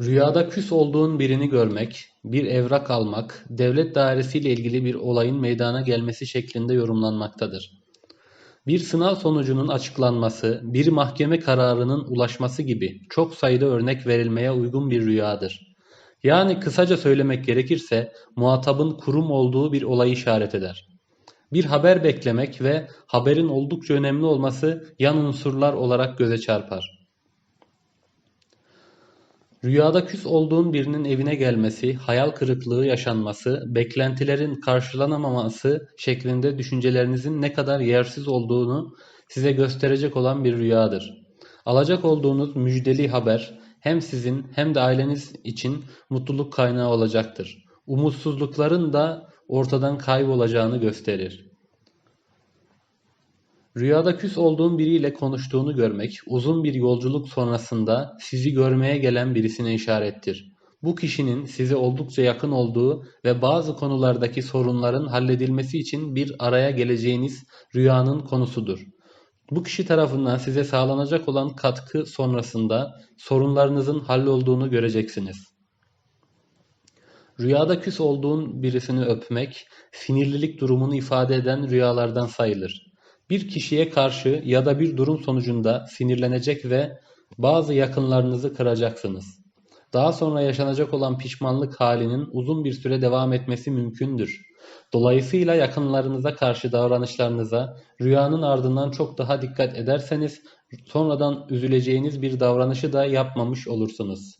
Rüyada küs olduğun birini görmek, bir evrak almak, devlet dairesiyle ilgili bir olayın meydana gelmesi şeklinde yorumlanmaktadır. Bir sınav sonucunun açıklanması, bir mahkeme kararının ulaşması gibi çok sayıda örnek verilmeye uygun bir rüyadır. Yani kısaca söylemek gerekirse muhatabın kurum olduğu bir olayı işaret eder. Bir haber beklemek ve haberin oldukça önemli olması yan unsurlar olarak göze çarpar. Rüyada küs olduğun birinin evine gelmesi, hayal kırıklığı yaşanması, beklentilerin karşılanamaması şeklinde düşüncelerinizin ne kadar yersiz olduğunu size gösterecek olan bir rüyadır. Alacak olduğunuz müjdeli haber hem sizin hem de aileniz için mutluluk kaynağı olacaktır. Umutsuzlukların da ortadan kaybolacağını gösterir. Rüyada küs olduğun biriyle konuştuğunu görmek, uzun bir yolculuk sonrasında sizi görmeye gelen birisine işarettir. Bu kişinin size oldukça yakın olduğu ve bazı konulardaki sorunların halledilmesi için bir araya geleceğiniz rüyanın konusudur. Bu kişi tarafından size sağlanacak olan katkı sonrasında sorunlarınızın hallolduğunu göreceksiniz. Rüyada küs olduğun birisini öpmek, sinirlilik durumunu ifade eden rüyalardan sayılır. Bir kişiye karşı ya da bir durum sonucunda sinirlenecek ve bazı yakınlarınızı kıracaksınız. Daha sonra yaşanacak olan pişmanlık halinin uzun bir süre devam etmesi mümkündür. Dolayısıyla yakınlarınıza karşı davranışlarınıza rüyanın ardından çok daha dikkat ederseniz sonradan üzüleceğiniz bir davranışı da yapmamış olursunuz.